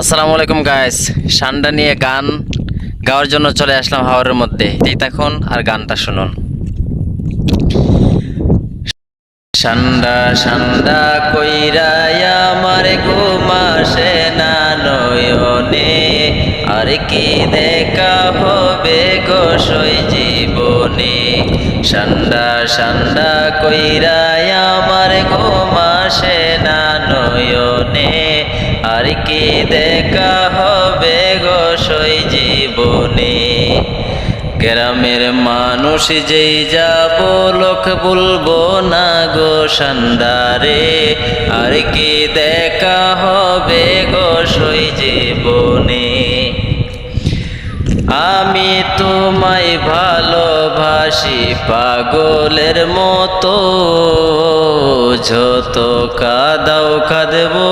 আসসালামু আলাইকুম গাইস সান্ডা নিয়ে গান গাওয়ার জন্য চলে আসলাম হাওয়ারের মধ্যে। তখন আর গানটা শুনুন। সান্ডা সান্ডা কইরাই আমার ঘুমাসে না নয়নে। আর কি দেখা হবে গো সই জীবনে? সান্ডা সান্ডা কইরাই আমার ঘুমাসে কি দেখা হবে গো সই জীবনে? গ্রামের মানুষ যেই যাব, লোক বলব, না গো সন্দারে, আর কি দেখা হবে গো সই জীবনে? আমি তোমায় ভালোবাসি পাগলের মতো, যত কাদাও কাঁদবো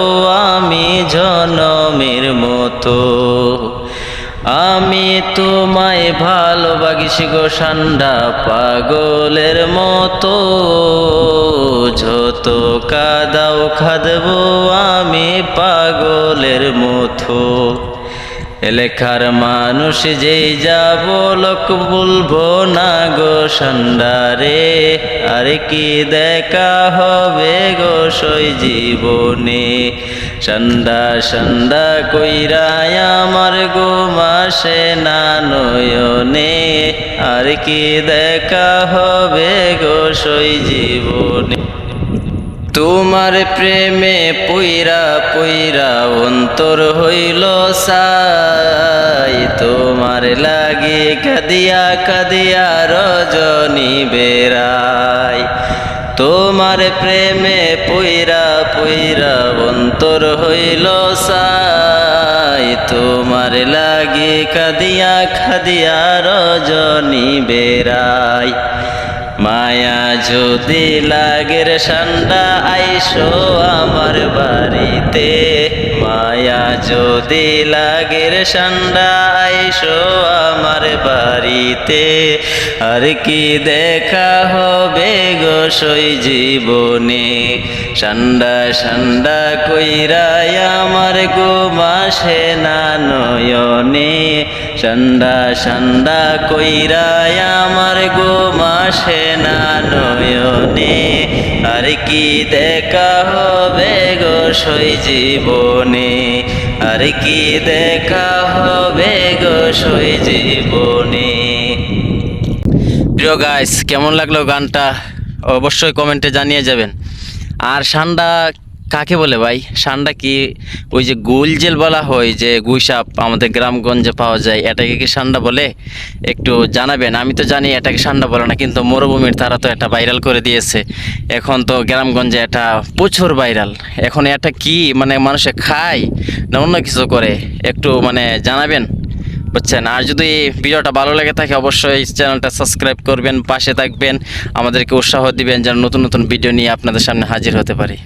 জনমের মতো। আমি তোমায় ভালোবাসি গো ঠান্ডা পাগলের মতো। যত কাদাও খাদবো আমি পাগলের মতো। এলাকার মানুষ যেই যাব লোক বলব, না গো সন্ডারে আর কি দেখা হবে গো সই জীবনে? সন্ডা সন্ডা কইরায় গো মাসে না নয়নে। আর কি দেখা হবে গো সই জীবনে? তোমার প্রেমে পুইরা পুইরা অন্তর হইল সাই। তোমার লাগে কাদিয়া কাদিয়া রজনী বেড়াই। তোমার প্রেমে পুইরা পুইরা অন্তর হইল সাই, তোমার লাগে কাদিয়া খাদিয়া রজনী বেড়াই। মায়া যদি লাগের ঠান্ডা আইসো আমার বাড়িতে, মায়া যদি লাগের ঠান্ডা আইসো আমার বাড়িতে, আর কি দেখা হবে গো সই জীবনে? ঠান্ডা ঠান্ডা কইরাই আমার গো মাসে না নয়নে। ঠান্ডা ঠান্ডা কইরাই আমার গো মাসে না নয়নে। আর কি দেখা হবে গো সই জীবনে? আর কি দেখা হবে গো সই জীবনে? প্রিয় গাইস কেমন লাগল গানটা? অবশ্যই কমেন্টে জানিয়ে যাবেন। আর সান্ডা কাকে বলে ভাই? সান্ডা কি ওই যে গুল জেল বলা হয় যে গুইসাপ আমাদের গ্রামগঞ্জে পাওয়া যায়, এটাকে কি সান্ডা বলে? একটু জানাবেন, আমি তো জানি এটাকে সান্ডা বলে না, কিন্তু মরুভূমির তারা তো এটা ভাইরাল করে দিয়েছে। এখন তো গ্রামগঞ্জে এটা প্রচুর ভাইরাল এখন এটা কি মানে মানুষে খায় না অন্য কিছু করে? একটু মানে জানাবেন? বুঝছেন? আর যদি ভিডিওটা ভালো লাগে থাকে, অবশ্যই চ্যানেলটা সাবস্ক্রাইব করবেন, পাশে থাকবেন। আমাদেরকে উৎসাহ দিবেন যেন নতুন নতুন ভিডিও নিয়ে আপনাদের সামনে হাজির হতে পারি।